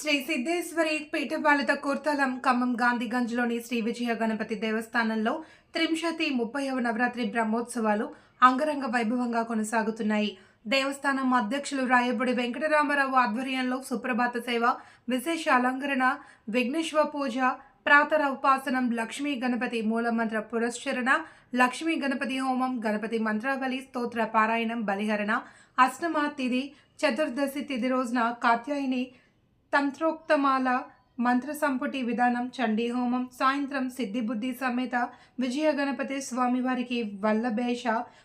శ్రీ సిద్ధేశ్వరి పీఠపాలిత కుర్తలం ఖమ్మం గాంధీగంజ్లోని శ్రీ విజయ గణపతి దేవస్థానంలో త్రింశతి ముప్పైవ నవరాత్రి బ్రహ్మోత్సవాలు అంగరంగ వైభవంగా కొనసాగుతున్నాయి. దేవస్థానం అధ్యక్షులు రాయబడి వెంకటరామారావు ఆధ్వర్యంలో సుప్రభాత సేవ విశేష అలంకరణ విఘ్నేశ్వర పూజ ప్రాతర ఉపాసనం లక్ష్మీ గణపతి మూలమంత్ర పురస్చరణ లక్ష్మీ గణపతి హోమం గణపతి మంత్రావళి స్తోత్ర పారాయణం బలిహరణ అష్టమ తిథి చతుర్దశి తిథి రోజున కాత్యాయని తంత్రోక్తమాల మంత్ర సంపుటి విధానం చండీ హోమం సాయంత్రం సిద్ధిబుద్ధి సమేత విజయ గణపతి స్వామివారికి వల్లభేష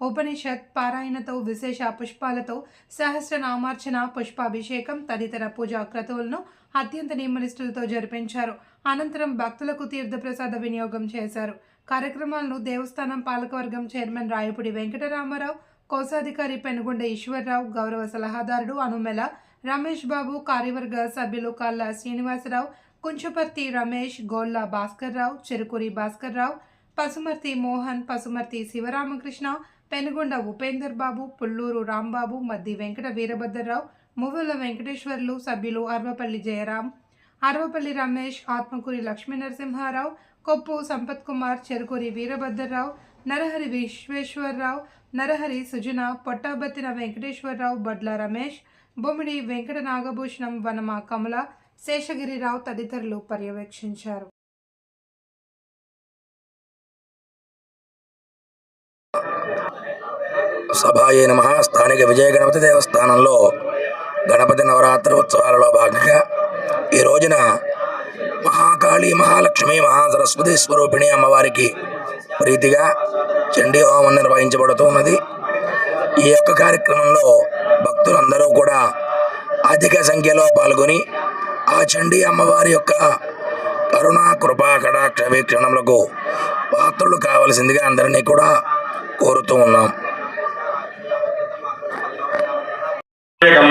ఉపనిషత్ పారాయణతో విశేష పుష్పాలతో సహస్రనామార్చన పుష్పాభిషేకం తదితర పూజా క్రతువులను అత్యంత నియమనిష్ఠులతో జరిపించారు. అనంతరం భక్తులకు తీర్థప్రసాద వినియోగం చేశారు. కార్యక్రమాలను దేవస్థానం పాలకవర్గం చైర్మన్ రాయపుడి వెంకటరామారావు కోశాధికారి పెనుగొండ ఈశ్వరరావు గౌరవ సలహాదారుడు అనుమెల రమేష్ బాబు కార్యవర్గ సభ్యులు కల్లా శ్రీనివాసరావు కుంచుపర్తి రమేష్ గోల్లా భాస్కర్రావు చెరుకూరి భాస్కర్రావు పసుమర్తి మోహన్ పసుమర్తి శివరామకృష్ణ పెనుగొండ ఉపేందర్ బాబు పుల్లూరు రాంబాబు మద్ది వెంకట వీరభద్రరావు మువ్వల వెంకటేశ్వర్లు సభ్యులు అర్వపల్లి జయరాం అరవపల్లి రమేష్ ఆత్మకూరి లక్ష్మీ నరసింహారావు కొప్పు సంపత్ కుమార్ చెరుకూరి వీరభద్రరావు నరహరి విశ్వేశ్వరరావు నరహరి సుజన పొట్టాబత్తిన వెంకటేశ్వరరావు బడ్ల రమేష్ బొమ్మిడి వెంకట నాగభూషణం వనమ కమల శేషగిరిరావు తదితరులు పర్యవేక్షించారు. సభాయే నమ. స్థానిక విజయ గణపతి దేవస్థానంలో గణపతి నవరాత్రి ఉత్సవాలలో భాగంగా ఈ రోజున మహాకాళి మహాలక్ష్మి మహాసరస్వతి స్వరూపిణి అమ్మవారికి ప్రీతిగా చండీ హోమం నిర్వహించబడుతున్నది ఈ యొక్క కార్యక్రమంలో భక్తులందరూ కూడా అధిక సంఖ్యలో పాల్గొని ఆ చండీ అమ్మవారి యొక్క కరుణా కృపా కటాక్ష వీక్షణములకు పాత్రలు కావలసిందిగా అందరినీ కూడా కోరుతూ ఉన్నాం దేవం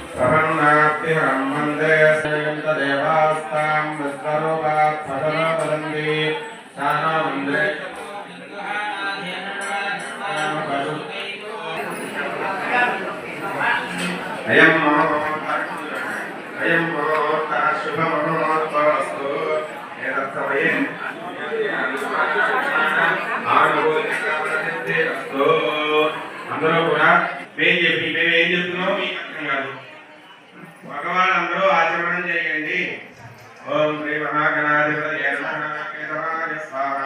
అయం అయం అందరూ కూడా మేం చెప్పి మేము ఏం చెప్తున్నామో మీకు అర్థం కాదు. అందరూ ఆచరణం చేయండి. ఓం శ్రీ మహాగణాధిపతి నమః స్వాహ.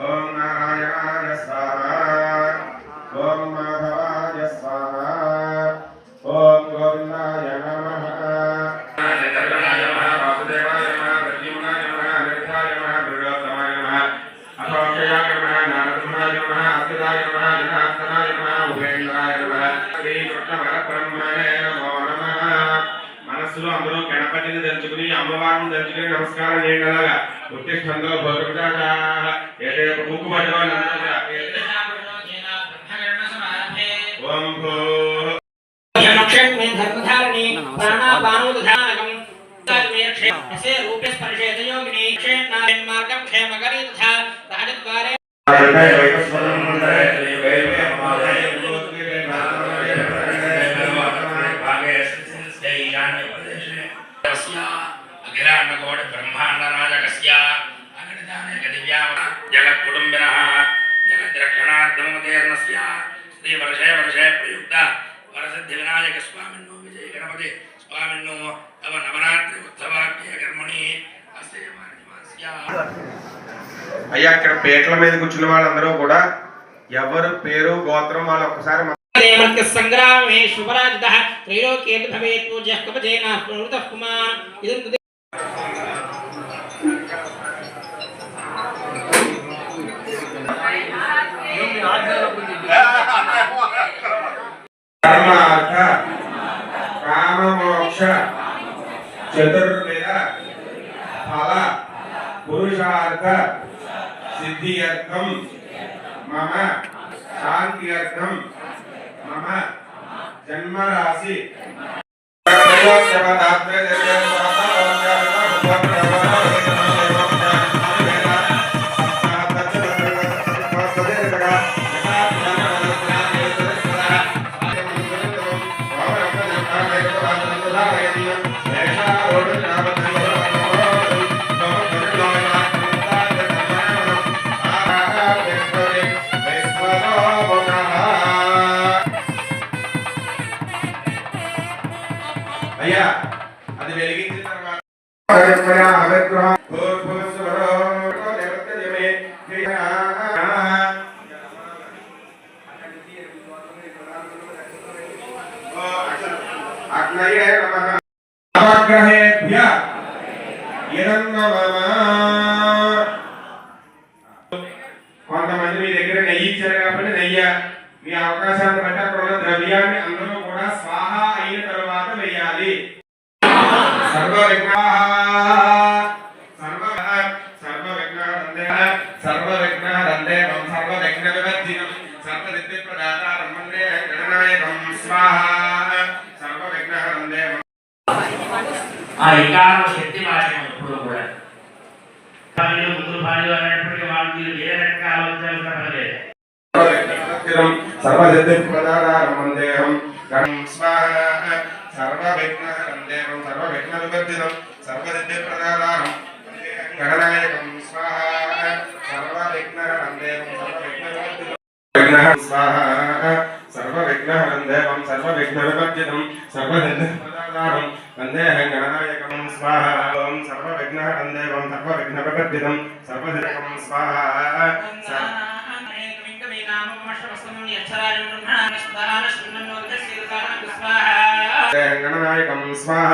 ఓం నారాయణ స్వాహ. नो भद्रदादा यदे प्रमुख भगवान ओम भो यमक्षेत्रे धर्मधारिणी प्राणापानोदधानकम् तद्मेक्षे ऐसे रूपे स्पर्शेत योगिनी क्षेत्र नारायण मार्गम क्षेमकरी तथा राजद्वारे శ్రీ వర్షే వర్షే ప్రయుక్త వరసిద్ధి వినాయక స్వామిన్నో విజయ గణపతి స్వామిన్నో తవ నవరాత్రి ఉత్సవాఖ్య కర్మణి అయ్యా ఇక్కడ పీటల మీద కూర్చున్న వాళ్ళందరూ కూడా ఎవరు పేరు గోత్రం వాళ్ళు ఒక్కసారి దేవత్య సంగ్రామే శుభరాజితః. త్రైలోక్యేతు భవేత్ పూజ్యః ప్రవృతః పుమాన్ ಚತುರ್ವಿಧ ಫಲ ಪುರುಷಾರ್ಥ ಸಿದ್ಧಿಯರ್ಥಂ ಮಮ ಶಾಂತಿಯರ್ಥಂ ಮಮ ಜನ್ಮರಾಶಿ ಶಬ್ದಾತ್ಮಜ అయ్యా అది వెలిగించిన తర్వాత నవగ్రహేభ్య ఆ వికారం శక్తి వాచకం ఎప్పుడు కూడా. భార్యలు ముగ్గురు భార్యలు అనేటప్పటికీ వాళ్ళు మీరు వేరే రకంగా ఆలోచించాల్సిన పని లేదు స్వాహ దేవం గణనాయకం స్వాహ దేవం స్వాహ సర్వ విఘ్నహరం దేవం సర్వ విఘ్న వందేహం గణనాయకం స్వాహ ఓం సర్వ విఘ్నహరం దేవం సర్వ విఘ్న స్వాహ గణనాయకం స్వాహ